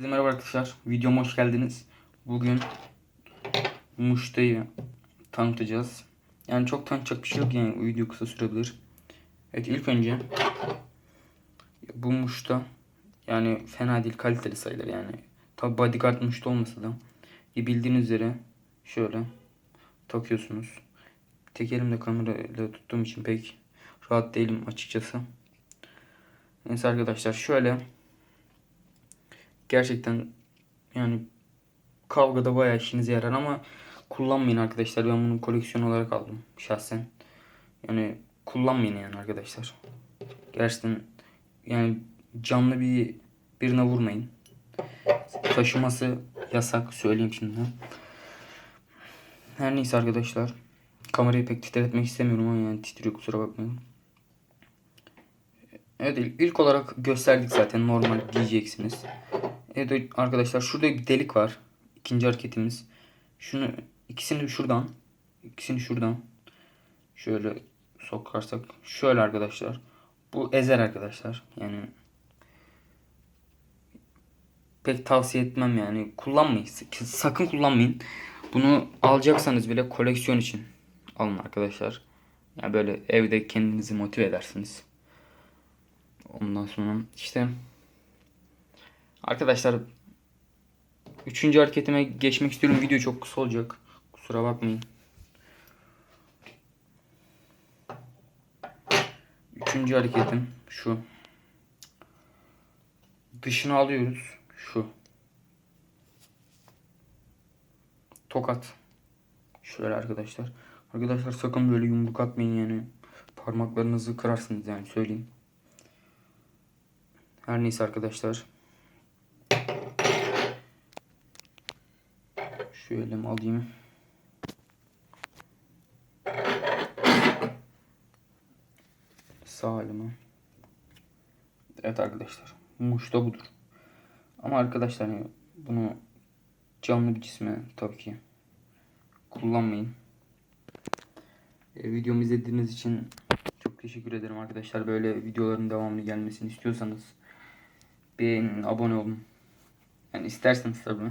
Herkese merhaba arkadaşlar. Videoma hoş geldiniz. Bugün Muş'tayı tanıtacağız. Yani çok tanıtacak bir şey yok yani video kısa sürebilir. Evet ilk önce bu Muş'ta yani fena değil kaliteli sayılır yani. Tabi bodyguard Muş'ta olmasa da bildiğiniz üzere şöyle takıyorsunuz. Tek elimle kamerayla tuttuğum için pek rahat değilim açıkçası. Neyse arkadaşlar şöyle gerçekten yani kavgada bayağı işinize yarar ama kullanmayın arkadaşlar. Ben bunu koleksiyon olarak aldım şahsen. Yani kullanmayın yani arkadaşlar. Gerçekten yani canlı bir birine vurmayın. Taşıması yasak söyleyeyim şimdi. Her neyse arkadaşlar. Kamerayı pek titretmek istemiyorum ama yani titriyor kusura bakmayın. Evet ilk olarak gösterdik zaten normal giyeceksiniz. Evet arkadaşlar şurada bir delik var. İkinci hareketimiz. Şunu ikisini şuradan ikisini şuradan şöyle sokarsak şöyle arkadaşlar. Bu ezer arkadaşlar. Yani pek tavsiye etmem yani. Kullanmayın. Sakın kullanmayın. Bunu alacaksanız bile koleksiyon için alın arkadaşlar. Yani böyle evde kendinizi motive edersiniz. Ondan sonra işte arkadaşlar üçüncü hareketime geçmek istiyorum. Video çok kısa olacak. Kusura bakmayın. Üçüncü hareketim şu. Dışını alıyoruz. Şu. Tokat. Şöyle arkadaşlar. Arkadaşlar sakın böyle yumruk atmayın yani. Parmaklarınızı kırarsınız yani söyleyeyim. Her neyse arkadaşlar. Şöyle mi alayım? Sağ elime. Evet arkadaşlar. Muş da budur. Ama arkadaşlar yani bunu canlı bir cisme tabii ki kullanmayın. E, videomu izlediğiniz için çok teşekkür ederim arkadaşlar. Böyle videoların devamlı gelmesini istiyorsanız beğenin, abone olun. Yani isterseniz tabii.